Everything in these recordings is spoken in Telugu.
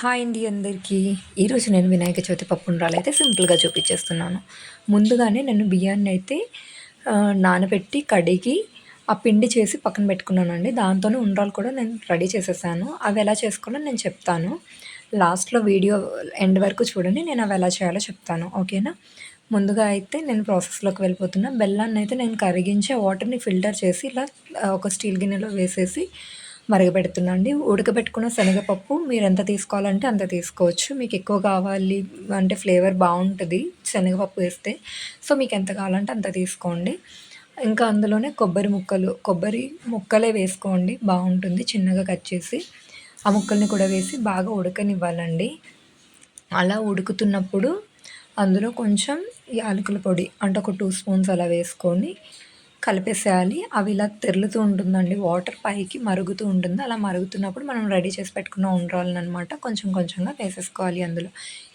హాయ్ అండి అందరికీ. ఈరోజు నేను వినాయక చవితి పప్పుండ్రాలు అయితే సింపుల్గా చూపించేస్తున్నాను. ముందుగానే నేను బియ్యాన్ని అయితే నానబెట్టి కడిగి ఆ పిండి చేసి పక్కన పెట్టుకున్నానండి. దాంతోనే ఉండ్రాలు కూడా నేను రెడీ చేసేసాను. అవి ఎలా చేసుకోవాలో నేను చెప్తాను. లాస్ట్లో వీడియో ఎండ్ వరకు చూడండి నేను అవి ఎలా చేయాలో చెప్తాను. ఓకేనా? ముందుగా అయితే నేను ప్రాసెస్లోకి వెళ్ళిపోతున్నా. బెల్లాన్ని అయితే నేను కరిగించి వాటర్ని ఫిల్టర్ చేసి ఇలా ఒక స్టీల్ గిన్నెలో వేసేసి మరగబెడుతున్నాండి ఉడకబెట్టుకున్న శనగపప్పు మీరు ఎంత తీసుకోవాలంటే అంత తీసుకోవచ్చు. మీకు ఎక్కువ కావాలి అంటే ఫ్లేవర్ బాగుంటుంది శనగపప్పు వేస్తే. సో మీకు ఎంత కావాలంటే అంత తీసుకోండి. ఇంకా అందులోనే కొబ్బరి ముక్కలు కొబ్బరి ముక్కలే వేసుకోండి. బాగుంటుంది చిన్నగా కట్ చేసి. ఆ ముక్కల్ని కూడా వేసి బాగా ఉడకనివ్వాలండి. అలా ఉడుకుతున్నప్పుడు అందులో కొంచెం యాలకుల పొడి అంటే ఒక టూ స్పూన్స్ అలా వేసుకొని కలిపేసేయాలి. అవి ఇలా తెరులుతూ ఉంటుందండి. వాటర్ పైకి మరుగుతూ ఉంటుంది. అలా మరుగుతున్నప్పుడు మనం రెడీ చేసి పెట్టుకున్న ఉండ్రాలను అనమాట కొంచెం కొంచెంగా వేసేసుకోవాలి అందులో.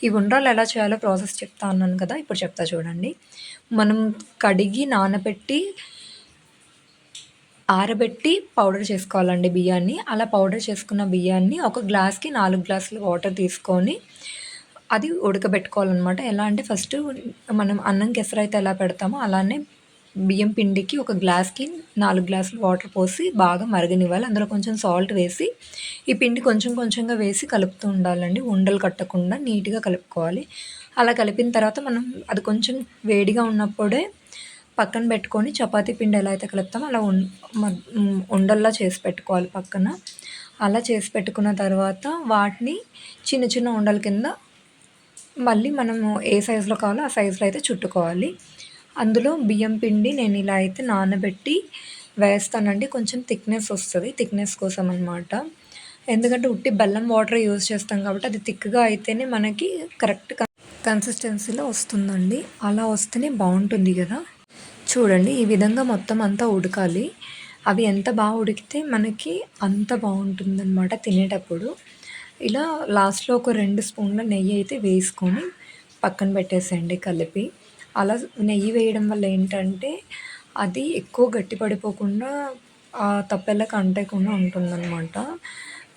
ఈ ఉండ్రాలు ఎలా చేయాలో ప్రాసెస్ చెప్తా ఉన్నాను కదా ఇప్పుడు చెప్తా చూడండి. మనం కడిగి నానబెట్టి ఆరబెట్టి పౌడర్ చేసుకోవాలండి బియ్యాన్ని. అలా పౌడర్ చేసుకున్న బియ్యాన్ని ఒక గ్లాస్కి నాలుగు గ్లాసులు వాటర్ తీసుకొని అది ఉడకబెట్టుకోవాలన్నమాట. ఎలా అంటే ఫస్ట్ మనం అన్నం కెసరైతే ఎలా పెడతామో అలానే బియ్యం పిండికి ఒక గ్లాస్కి నాలుగు గ్లాసులు వాటర్ పోసి బాగా మరగనివ్వాలి. అందులో కొంచెం సాల్ట్ వేసి ఈ పిండి కొంచెం కొంచెంగా వేసి కలుపుతూ ఉండాలండి. ఉండలు కట్టకుండా నీట్గా కలుపుకోవాలి. అలా కలిపిన తర్వాత మనం అది కొంచెం వేడిగా ఉన్నప్పుడే పక్కన పెట్టుకొని చపాతీ పిండి ఎలా అయితే కలుపుతామో అలా ఉండల్లా చేసి పెట్టుకోవాలి పక్కన. అలా చేసి పెట్టుకున్న తర్వాత వాటిని చిన్న చిన్న ఉండల కింద మళ్ళీ మనము ఏ సైజులో కావాలో ఆ సైజులో అయితే చుట్టుకోవాలి. అందులో బియ్యం పిండి నేను ఇలా అయితే నానబెట్టి వేస్తానండి. కొంచెం థిక్నెస్ వస్తుంది థిక్నెస్ కోసం అనమాట ఎందుకంటే ఉట్టి బెల్లం వాటర్ యూజ్ చేస్తాం కాబట్టి అది థిక్గా అయితేనే మనకి కరెక్ట్ కన్సిస్టెన్సీలో వస్తుందండి. అలా వస్తేనే బాగుంటుంది కదా. చూడండి ఈ విధంగా మొత్తం అంతా ఉడకాలి. అవి ఎంత బాగా ఉడికితే మనకి అంత బాగుంటుందన్నమాట తినేటప్పుడు. ఇలా లాస్ట్లో ఒక రెండు స్పూన్ల నెయ్యి అయితే వేసుకొని పక్కన పెట్టేసేయండి కలిపి. అలా నెయ్యి వేయడం వల్ల ఏంటంటే అది ఎక్కువ గట్టి పడిపోకుండా ఆ తప్పెళ్ళకి అంటేయకుండా ఉంటుందన్నమాట.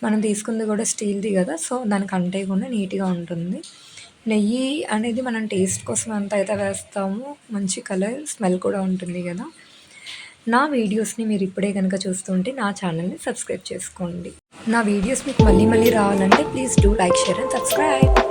మనం తీసుకుంది కూడా స్టీల్ది కదా సో దానికి అంటేయకుండా నీట్గా ఉంటుంది. నెయ్యి అనేది మనం టేస్ట్ కోసం ఎంత అయితే వేస్తామో మంచి కలర్ స్మెల్ కూడా ఉంటుంది కదా. నా వీడియోస్ని మీరు ఇప్పుడే కనుక చూస్తుంటే నా ఛానల్ని సబ్స్క్రైబ్ చేసుకోండి. నా వీడియోస్ మీకు మళ్ళీ మళ్ళీ రావాలంటే please do like share and subscribe.